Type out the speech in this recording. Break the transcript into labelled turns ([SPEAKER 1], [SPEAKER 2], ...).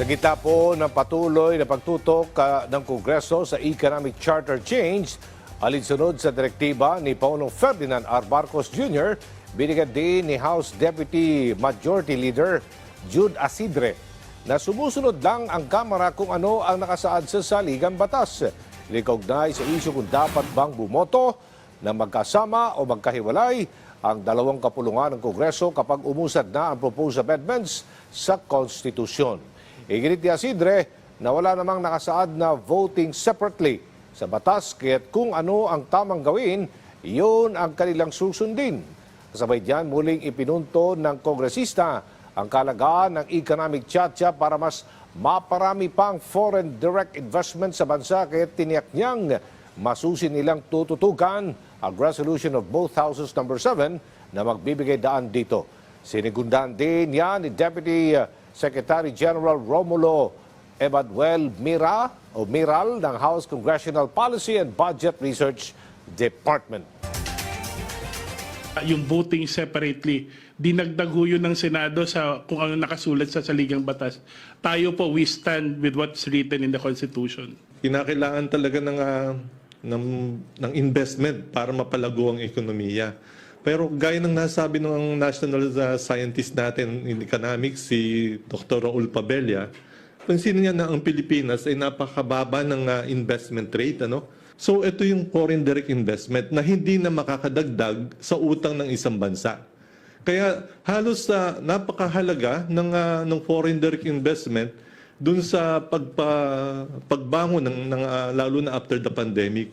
[SPEAKER 1] Sa po ng patuloy na pagtutok ah, ng Kongreso sa Economic Charter Change, alinsunod sa direktiba ni Paulong Ferdinand R. Marcos Jr., binigyan din ni House Deputy Majority Leader Jude Asidre na sumusunod lang ang Kamara kung ano ang nakasaad sa saligang batas. Recognise sa isyu kung dapat bang bumoto na magkasama o magkahiwalay ang dalawang kapulungan ng Kongreso kapag umusad na ang proposed amendments sa konstitusyon. Iginit ni Asidre na wala namang nakasaad na voting separately sa batas kaya't kung ano ang tamang gawin, iyon ang kanilang susundin. Kasabay diyan, muling ipinunto ng kongresista ang kalagaan ng economic tiyatya para mas maparami pang foreign direct investment sa bansa kaya't tiniyak niyang masusin nilang tututukan ang resolution of both houses number 7 na magbibigay daan dito. Sinigundan din yan ni Deputy uh, Secretary General Romulo Emanuel Mira o Miral ng House Congressional Policy and Budget Research Department.
[SPEAKER 2] yung voting separately, dinagdag ho yun ng Senado sa kung ano nakasulat sa saligang batas. Tayo po, we stand with what's written in the Constitution.
[SPEAKER 3] kinakailangan talaga ng, ah, ng, ng investment para mapalago ang ekonomiya. Pero gaya ng nasabi ng national ah, scientist natin in economics, si Dr. Raul Pabella, pansinin niya na ang Pilipinas ay napakababa ng ah, investment rate. Ano? So ito yung foreign direct investment na hindi na makakadagdag sa utang ng isang bansa. Kaya halos sa napakahalaga ng, ah, ng foreign direct investment dun sa pagpa, pagbangon ng, ng ah, lalo na after the pandemic.